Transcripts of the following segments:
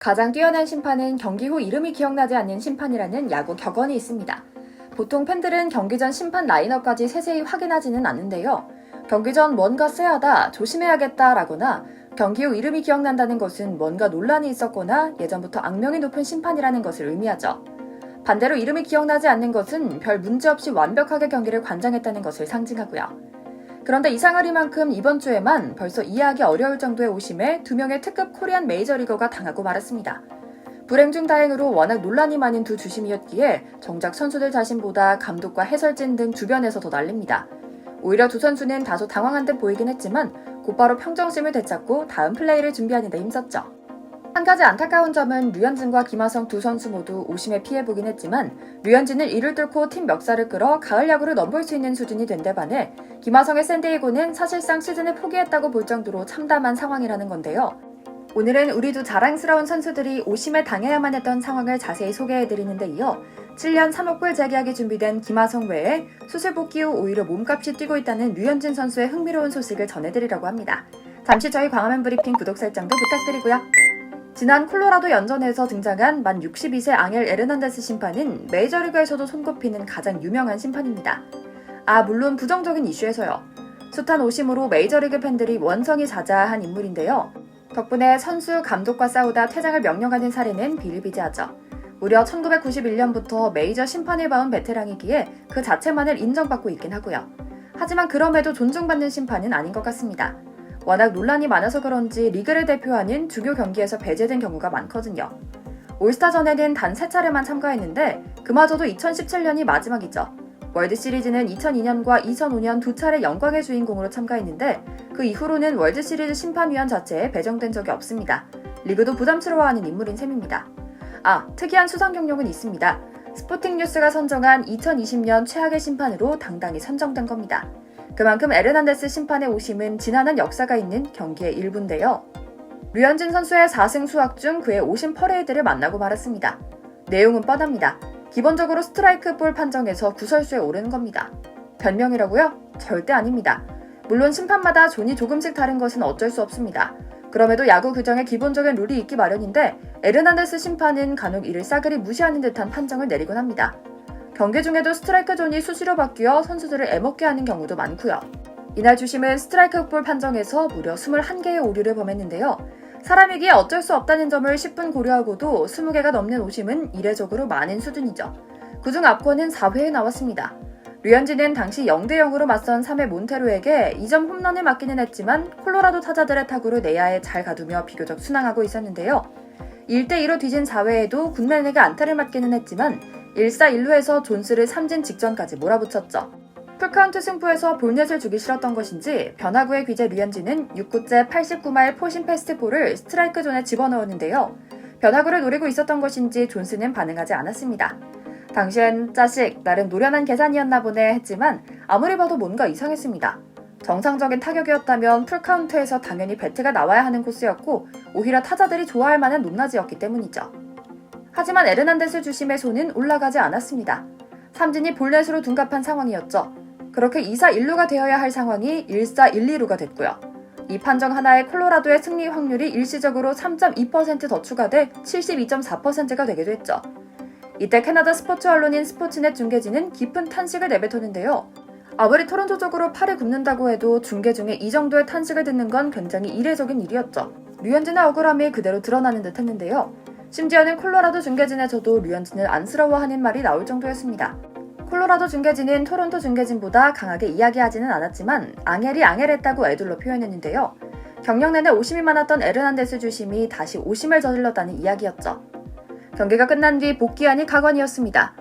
가장 뛰어난 심판은 경기 후 이름이 기억나지 않는 심판이라는 야구 격언이 있습니다. 보통 팬들은 경기 전 심판 라인업까지 세세히 확인하지는 않는데요. 경기 전 뭔가 쎄하다, 조심해야겠다라거나 경기 후 이름이 기억난다는 것은 뭔가 논란이 있었거나 예전부터 악명이 높은 심판이라는 것을 의미하죠. 반대로 이름이 기억나지 않는 것은 별 문제 없이 완벽하게 경기를 관장했다는 것을 상징하고요. 그런데 이상하리만큼 이번 주에만 벌써 이해하기 어려울 정도의 오심에 두 명의 특급 코리안 메이저리거가 당하고 말았습니다. 불행 중 다행으로 워낙 논란이 많은 두 주심이었기에 정작 선수들 자신보다 감독과 해설진 등 주변에서 더 난립니다. 오히려 두 선수는 다소 당황한 듯 보이긴 했지만 곧바로 평정심을 되찾고 다음 플레이를 준비하는 데 힘썼죠. 한 가지 안타까운 점은 류현진과 김하성 두 선수 모두 오심에 피해보긴 했지만 류현진은 이를 뚫고 팀 멱살을 끌어 가을 야구를 넘볼 수 있는 수준이 된 데 반해 김하성의 샌디에고는 사실상 시즌을 포기했다고 볼 정도로 참담한 상황이라는 건데요. 오늘은 우리 두 자랑스러운 선수들이 오심에 당해야만 했던 상황을 자세히 소개해드리는 데 이어 7년 3억 불 재계약이 준비된 김하성 외에 수술 복귀 후 오히려 몸값이 뛰고 있다는 류현진 선수의 흥미로운 소식을 전해드리려고 합니다. 잠시 저희 광화문 브리핑 구독 설정도 부탁드리고요. 지난 콜로라도 연전에서 등장한 만 62세 앙헬 에르난데스 심판은 메이저리그에서도 손꼽히는 가장 유명한 심판입니다. 아, 물론 부정적인 이슈에서요. 숱한 오심으로 메이저리그 팬들이 원성이 자자한 인물인데요. 덕분에 선수, 감독과 싸우다 퇴장을 명령하는 사례는 비일비재하죠. 무려 1991년부터 메이저 심판을 봐온 베테랑이기에 그 자체만을 인정받고 있긴 하고요. 하지만 그럼에도 존중받는 심판은 아닌 것 같습니다. 워낙 논란이 많아서 그런지 리그를 대표하는 주교 경기에서 배제된 경우가 많거든요. 올스타 전에는 단세 차례만 참가했는데 그마저도 2017년이 마지막이죠. 월드 시리즈는 2002년과 2005년 두 차례 영광의 주인공으로 참가했는데 그 이후로는 월드 시리즈 심판위원 자체에 배정된 적이 없습니다. 리그도 부담스러워하는 인물인 셈입니다. 아, 특이한 수상 경력은 있습니다. 스포팅 뉴스가 선정한 2020년 최악의 심판으로 당당히 선정된 겁니다. 그만큼 에르난데스 심판의 오심은 지난한 역사가 있는 경기의 일부인데요. 류현진 선수의 4승 수확 중 그의 오심 퍼레이드를 만나고 말았습니다. 내용은 뻔합니다. 기본적으로 스트라이크 볼 판정에서 구설수에 오르는 겁니다. 변명이라고요? 절대 아닙니다. 물론 심판마다 존이 조금씩 다른 것은 어쩔 수 없습니다. 그럼에도 야구 규정에 기본적인 룰이 있기 마련인데 에르난데스 심판은 간혹 이를 싸그리 무시하는 듯한 판정을 내리곤 합니다. 경기 중에도 스트라이크 존이 수시로 바뀌어 선수들을 애먹게 하는 경우도 많고요. 이날 주심은 스트라이크 볼 판정에서 무려 21개의 오류를 범했는데요. 사람이기에 어쩔 수 없다는 점을 10분 고려하고도 20개가 넘는 오심은 이례적으로 많은 수준이죠. 그중 압권은 4회에 나왔습니다. 류현진은 당시 0대 0으로 맞선 3회 몬테로에게 2점 홈런을 맞기는 했지만 콜로라도 타자들의 타구를 내야에 잘 가두며 비교적 순항하고 있었는데요. 1대 2로 뒤진 4회에도 군맨에게 안타를 맞기는 했지만 1사 1루에서 존스를 삼진 직전까지 몰아붙였죠. 풀카운트 승부에서 볼넷을 주기 싫었던 것인지 변화구의 귀재 류현진은 6구째 89마일 포신 패스트볼을 스트라이크 존에 집어넣었는데요. 변화구를 노리고 있었던 것인지 존스는 반응하지 않았습니다. 당시엔 짜식 나름 노련한 계산이었나 보네 했지만 아무리 봐도 뭔가 이상했습니다. 정상적인 타격이었다면 풀카운트에서 당연히 배트가 나와야 하는 코스였고 오히려 타자들이 좋아할 만한 높낮이였기 때문이죠. 하지만 에르난데스 주심의 손은 올라가지 않았습니다. 삼진이 볼넷으로 둔갑한 상황이었죠. 그렇게 2사 1루가 되어야 할 상황이 1사 1, 2루가 됐고요. 이 판정 하나에 콜로라도의 승리 확률이 일시적으로 3.2%더 추가돼 72.4%가 되기도 했죠. 이때 캐나다 스포츠 언론인 스포츠넷 중계진은 깊은 탄식을 내뱉었는데요. 아무리 토론토적으로 팔을 굽는다고 해도 중계 중에 이 정도의 탄식을 듣는 건 굉장히 이례적인 일이었죠. 류현진의 억울함이 그대로 드러나는 듯 했는데요. 심지어는 콜로라도 중계진에서도 류현진을 안쓰러워하는 말이 나올 정도였습니다. 콜로라도 중계진은 토론토 중계진보다 강하게 이야기하지는 않았지만 앙헬이 앙헬했다고 애둘러 표현했는데요. 경력 내내 오심이 많았던 에르난데스 주심이 다시 오심을 저질렀다는 이야기였죠. 경기가 끝난 뒤 복귀안이 가관이었습니다.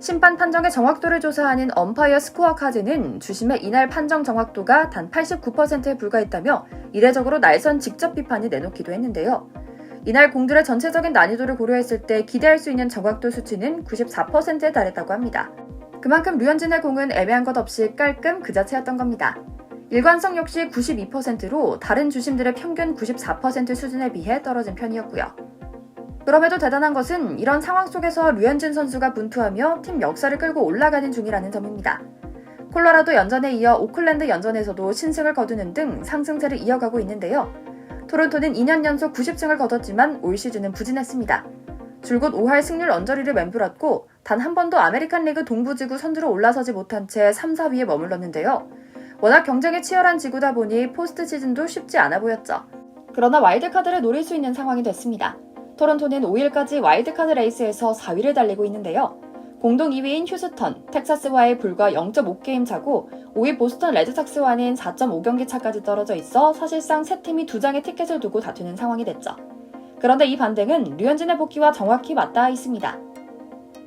심판 판정의 정확도를 조사하는 엄파이어 스코어 카드는 주심의 이날 판정 정확도가 단 89%에 불과했다며 이례적으로 날선 직접 비판을 내놓기도 했는데요. 이날 공들의 전체적인 난이도를 고려했을 때 기대할 수 있는 정확도 수치는 94%에 달했다고 합니다. 그만큼 류현진의 공은 애매한 것 없이 깔끔 그 자체였던 겁니다. 일관성 역시 92%로 다른 주심들의 평균 94% 수준에 비해 떨어진 편이었고요. 그럼에도 대단한 것은 이런 상황 속에서 류현진 선수가 분투하며 팀 역사를 끌고 올라가는 중이라는 점입니다. 콜로라도 연전에 이어 오클랜드 연전에서도 신승을 거두는 등 상승세를 이어가고 있는데요. 토론토는 2년 연속 90승을 거뒀지만 올 시즌은 부진했습니다. 줄곧 5할 승률 언저리를 맴돌았고 단 한 번도 아메리칸 리그 동부지구 선두로 올라서지 못한 채 3, 4위에 머물렀는데요. 워낙 경쟁이 치열한 지구다 보니 포스트 시즌도 쉽지 않아 보였죠. 그러나 와일드카드를 노릴 수 있는 상황이 됐습니다. 토론토는 5일까지 와일드카드 레이스에서 4위를 달리고 있는데요. 공동 2위인 휴스턴, 텍사스와의 불과 0.5게임 차고 5위 보스턴 레드삭스와는 4.5경기 차까지 떨어져 있어 사실상 세 팀이 두 장의 티켓을 두고 다투는 상황이 됐죠. 그런데 이 반등은 류현진의 복귀와 정확히 맞닿아 있습니다.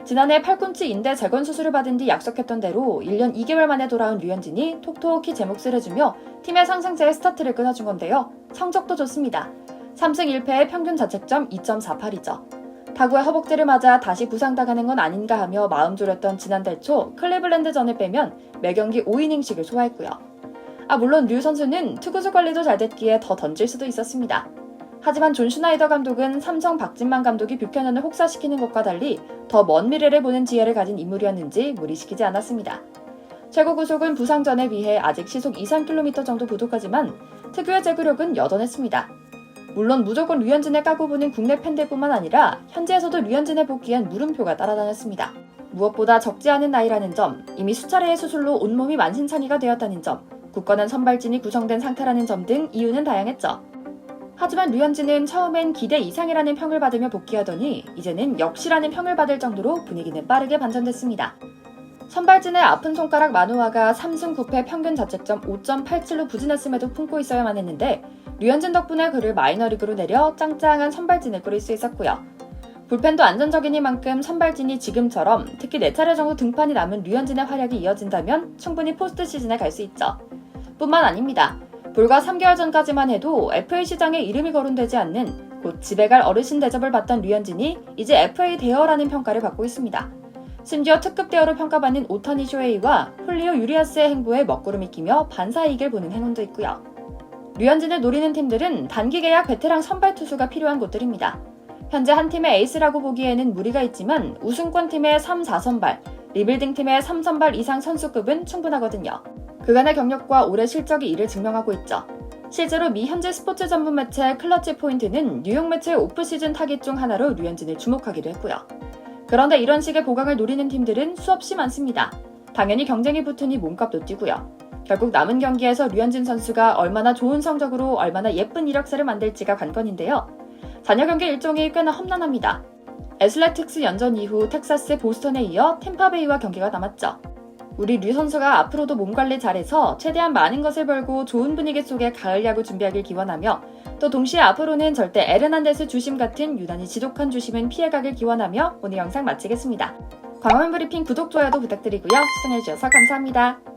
지난해 팔꿈치 인대 재건 수술을 받은 뒤 약속했던 대로 1년 2개월 만에 돌아온 류현진이 톡톡히 제 몫을 해주며 팀의 상승세의 스타트를 끊어준 건데요. 성적도 좋습니다. 3승 1패의 평균 자책점 2.48이죠. 타구의 허벅지를 맞아 다시 부상당하는 건 아닌가 하며 마음 졸였던 지난달 초 클리블랜드전을 빼면 매경기 5이닝씩을 소화했고요. 아 물론 류 선수는 투구수 관리도 잘 됐기에 더 던질 수도 있었습니다. 하지만 존 슈나이더 감독은 삼성 박진만 감독이 뷰캐넌을 혹사시키는 것과 달리 더 먼 미래를 보는 지혜를 가진 인물이었는지 무리시키지 않았습니다. 최고 구속은 부상 전에 비해 아직 시속 2, 3km 정도 부족하지만 특유의 제구력은 여전했습니다. 물론 무조건 류현진을 까고 보는 국내 팬들뿐만 아니라 현지에서도 류현진의 복귀엔 물음표가 따라다녔습니다. 무엇보다 적지 않은 나이라는 점, 이미 수차례의 수술로 온몸이 만신창이가 되었다는 점, 굳건한 선발진이 구성된 상태라는 점 등 이유는 다양했죠. 하지만 류현진은 처음엔 기대 이상이라는 평을 받으며 복귀하더니 이제는 역시라는 평을 받을 정도로 분위기는 빠르게 반전됐습니다. 선발진의 아픈 손가락 마누아가 3승 9패 평균 자책점 5.87로 부진했음에도 품고 있어야만 했는데 류현진 덕분에 그를 마이너리그로 내려 짱짱한 선발진을 꾸릴 수 있었고요. 불펜도 안전적이니만큼 선발진이 지금처럼 특히 4차례 정도 등판이 남은 류현진의 활약이 이어진다면 충분히 포스트 시즌에 갈 수 있죠. 뿐만 아닙니다. 불과 3개월 전까지만 해도 FA 시장에 이름이 거론되지 않는 곧 집에 갈 어르신 대접을 받던 류현진이 이제 FA 대어라는 평가를 받고 있습니다. 심지어 특급 대어로 평가받는 오타니 쇼헤이와 훌리오 유리아스의 행보에 먹구름이 끼며 반사이익을 보는 행운도 있고요. 류현진을 노리는 팀들은 단기 계약 베테랑 선발 투수가 필요한 곳들입니다. 현재 한 팀의 에이스라고 보기에는 무리가 있지만 우승권 팀의 3, 4선발, 리빌딩 팀의 3선발 이상 선수급은 충분하거든요. 그간의 경력과 올해 실적이 이를 증명하고 있죠. 실제로 미 현재 스포츠 전문 매체 클러치 포인트는 뉴욕 매체의 오프시즌 타깃 중 하나로 류현진을 주목하기도 했고요. 그런데 이런 식의 보강을 노리는 팀들은 수없이 많습니다. 당연히 경쟁이 붙으니 몸값도 뛰고요. 결국 남은 경기에서 류현진 선수가 얼마나 좋은 성적으로 얼마나 예쁜 이력서를 만들지가 관건인데요. 잔여 경기 일정이 꽤나 험난합니다. 애슬레틱스 연전 이후 텍사스 보스턴에 이어 템파베이와 경기가 남았죠. 우리 류 선수가 앞으로도 몸 관리 잘해서 최대한 많은 것을 벌고 좋은 분위기 속에 가을 야구 준비하길 기원하며 또 동시에 앞으로는 절대 에르난데스 주심 같은 유난히 지독한 주심은 피해가길 기원하며 오늘 영상 마치겠습니다. 광화문 브리핑 구독, 좋아요도 부탁드리고요. 시청해주셔서 감사합니다.